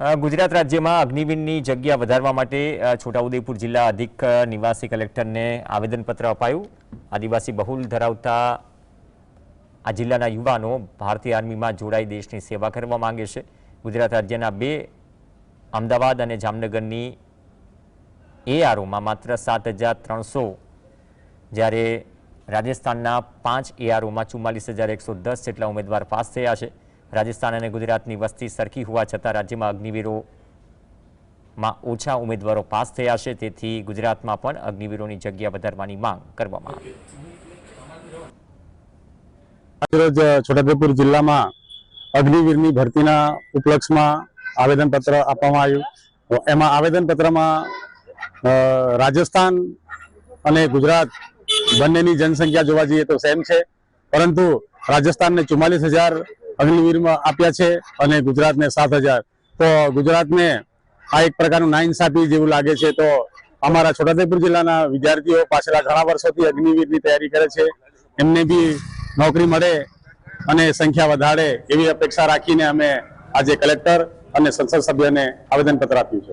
ગુજરાત રાજ્યમાં અગ્નિવીરની જગ્યા વધારવા માટે છોટાઉદેપુર જિલ્લા અધિક નિવાસી કલેક્ટરને આવેદનપત્ર અપાયું. આદિવાસી બહુલ ધરાવતા આ જિલ્લાના યુવાનો ભારતીય આર્મીમાં જોડાઈ દેશની સેવા કરવા માંગે છે. ગુજરાત રાજ્યના બે, અમદાવાદ અને જામનગરની એઆરઓમાં માત્ર સાત હજાર ત્રણસો, જ્યારે રાજસ્થાનના પાંચ એઆરઓમાં ચુમ્માલીસ હજાર એકસો દસ જેટલા ઉમેદવાર પાસ થયા છે. રાજસ્થાન અને ગુજરાતની વસ્તી સરખી હોવા છતાં રાજ્યમાં અગ્નિવીરોમાં ઓછા ઉમેદવારો પાસ થયા છે. તેથી ગુજરાતમાં પણ અગ્નિવીરોની જગ્યા વધારવાની માંગ કરવામાં આવી. આજરોજ છોટાઉદેપુર જિલ્લામાં અગ્નિવીરની ભરતીના ઉપલક્ષમાં આવેદનપત્ર આપવામાં આવ્યું. એમાં આવેદનપત્રમાં રાજસ્થાન અને ગુજરાત બંનેની જનસંખ્યા જોવા જઈએ તો સેમ છે. પરંતુ રાજસ્થાનને ચુમ્માલીસ હજાર અગ્નિવીરમાં આપ્યા છે અને ગુજરાતને સાત તો ગુજરાતને આ એક પ્રકારનું નાઇન્સાફી જેવું લાગે છે. તો અમારા છોટાઉદેપુર જિલ્લાના વિદ્યાર્થીઓ પાછલા ઘણા વર્ષોથી અગ્નિવીરની તૈયારી કરે છે. એમને બી નોકરી મળે અને સંખ્યા વધારે એવી અપેક્ષા રાખીને અમે આજે કલેક્ટર અને સંસદ સભ્યને આવેદનપત્ર આપ્યું છે.